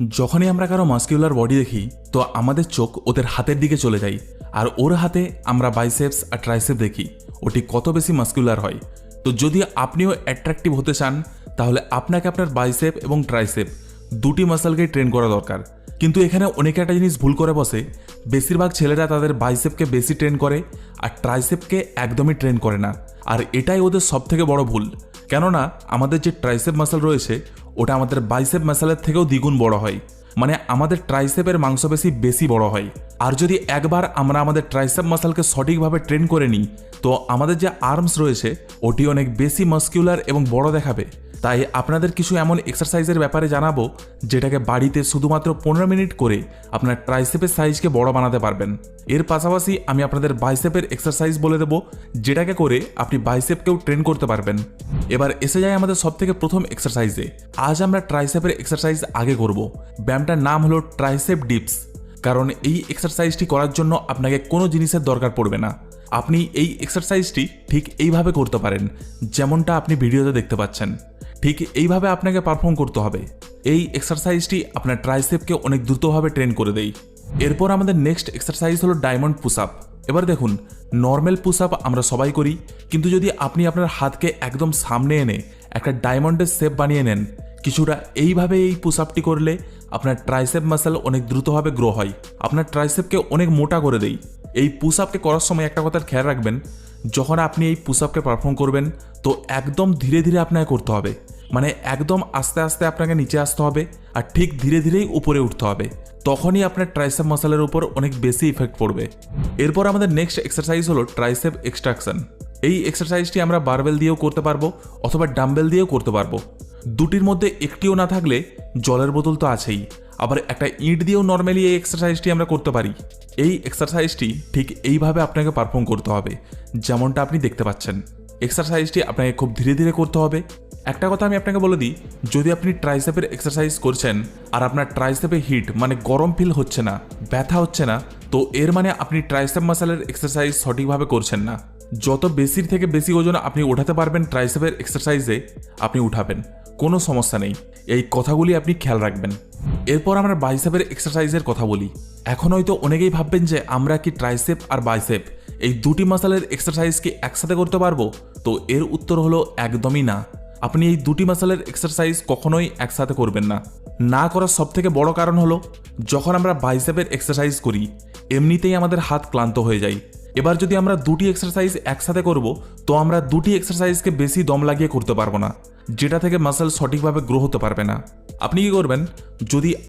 যখনই আমরা কারও মাস্কিউলার বডি দেখি, তো আমাদের চোখ ওদের হাতের দিকে চলে যায়, আর ওর হাতে আমরা বাইসেপস আর ট্রাইসেপ দেখি ওটি কত বেশি মাস্কিউলার হয়। তো যদি আপনিও অ্যাট্রাকটিভ হতে চান, তাহলে আপনাকে আপনার বাইসেপ এবং ট্রাইসেপ দুটি মাসালকেই ট্রেন করা দরকার। কিন্তু এখানে অনেকে একটা জিনিস ভুল করে বসে, বেশিরভাগ ছেলেরা তাদের বাইসেপকে বেশি ট্রেন করে, আর ট্রাইসেপকে একদমই ট্রেন করে না। আর এটাই ওদের সব থেকে বড় ভুল। কেননা, আমাদের যে ট্রাইসেপ মাসাল রয়েছে ওটা আমাদের বাইসেপ মাসালের থেকেও দ্বিগুণ বড় হয়। মানে আমাদের ট্রাইসেপের মাংসপেশি বেশি বড় হয়। আর যদি একবার আমরা আমাদের ট্রাইসেপ মাসালকে সঠিকভাবে ট্রেন করে নিই, তো আমাদের যে আর্মস রয়েছে ওটি অনেক বেশি মাস্কিউলার এবং বড় দেখাবে। তাই আপনাদের কিছু এমন এক্সারসাইজের ব্যাপারে জানাব, যেটাকে বাড়িতে শুধুমাত্র পনেরো মিনিট করে আপনার ট্রাইসেপের সাইজকে বড় বানাতে পারবেন। এর পাশাপাশি আমি আপনাদের বাইসেপের এক্সারসাইজ বলে দেবো, যেটাকে করে আপনি বাইসেপকেও ট্রেন করতে পারবেন। এবার এসে যায় আমাদের সব থেকে প্রথম এক্সারসাইজে আজ আমরা ট্রাইসেপের এক্সারসাইজ আগে করব। ব্যায়ামটার নাম হলো ট্রাইসেপ ডিপস কারণ এই এক্সারসাইজটি করার জন্য আপনাকে কোনো জিনিসের দরকার পড়বে না। আপনি এই এক্সারসাইজটি ঠিক এইভাবে করতে পারেন, যেমনটা আপনি ভিডিওতে দেখতে পাচ্ছেন। ঠিক এইভাবে আপনাকে পারফর্ম করতে হবে। এই এক্সারসাইজটি আপনার ট্রাইসেপকে অনেক দ্রুতভাবে ট্রেন করে দেয়। এরপর আমাদের নেক্সট এক্সারসাইজ হলো ডায়মন্ড পুশ আপ এবার দেখুন নর্মাল পুশ আপ আমরা সবাই করি, কিন্তু যদি আপনি আপনার হাতকে একদম সামনে এনে একটা ডায়মন্ডের শেপ বানিয়ে নেন, কিছুটা এইভাবে এই পুশ আপটি করলে আপনার ট্রাইসেপ মাসেল অনেক দ্রুতভাবে গ্রো হয়। আপনার ট্রাইসেপকে অনেক মোটা করে দেয়। এই পুশ আপকে করার সময় একটা কথার খেয়াল রাখবেন, যখন আপনি এই পুশ আপকে পারফর্ম করবেন, তো একদম ধীরে ধীরে আপনাকে করতে হবে। মানে একদম আস্তে আস্তে আপনাকে নিচে আসতে হবে আর ঠিক ধীরে ধীরেই উপরে উঠতে হবে। তখনই আপনার ট্রাইসেপ মাসালের উপর অনেক বেশি ইফেক্ট পড়বে। এরপর আমাদের নেক্সট এক্সারসাইজ হলো ট্রাইসেপ এক্সট্রাকশন এই এক্সারসাইজটি আমরা বারবেল দিয়েও করতে পারব অথবা ডাম্বেল দিয়েও করতে পারব। দুটির মধ্যে একটিও না থাকলে জলের বোতল তো আছেই। আবার একটা ইট দিয়েও নর্মালি এই এক্সারসাইজটি আমরা করতে পারি। এই এক্সারসাইজটি ঠিক এইভাবে আপনাকে পারফর্ম করতে হবে, যেমনটা আপনি দেখতে পাচ্ছেন। এক্সারসাইজটি আপনাকে খুব ধীরে ধীরে করতে হবে। একটা কথা আমি আপনাকে বলে দিই, যদি আপনি ট্রাইসেপের এক্সারসাইজ করছেন আর আপনার ট্রাইসেপে হিট মানে গরম ফিল হচ্ছে না, ব্যথা হচ্ছে না, তো এর মানে আপনি ট্রাইসেপ মাসালের এক্সারসাইজ সঠিকভাবে করছেন না। যত বেশির থেকে বেশি ওজন আপনি ওঠাতে পারবেন ট্রাইসেপের এক্সারসাইজে আপনি উঠাবেন, কোনো সমস্যা নেই। এই কথাগুলি আপনি খেয়াল রাখবেন। এরপর আমরা বাইসেপের এক্সারসাইজের কথা বলি। এখন হয়তো অনেকেই ভাববেন যে আমরা কি ট্রাইসেপ আর বাইসেপ এই দুটি মাসালের এক্সারসাইজ কি একসাথে করতে পারব? তো এর উত্তর হলো একদমই না। আপনি এই দুটি মাসালের এক্সারসাইজ কখনোই একসাথে করবেন না। না করার সব থেকে বড় কারণ হলো, যখন আমরা বাইসেপের এক্সারসাইজ করি, এমনিতেই আমাদের হাত ক্লান্ত হয়ে যায়। এবার যদি আমরা দুটি এক্সারসাইজ একসাথে করব, তো আমরা দুটি এক্সারসাইজকে বেশি দম লাগিয়ে করতে পারব না, যেটা থেকে মাসেল সঠিকভাবে গ্রো হতে পারবে না। আপনি কি করবেন? যদি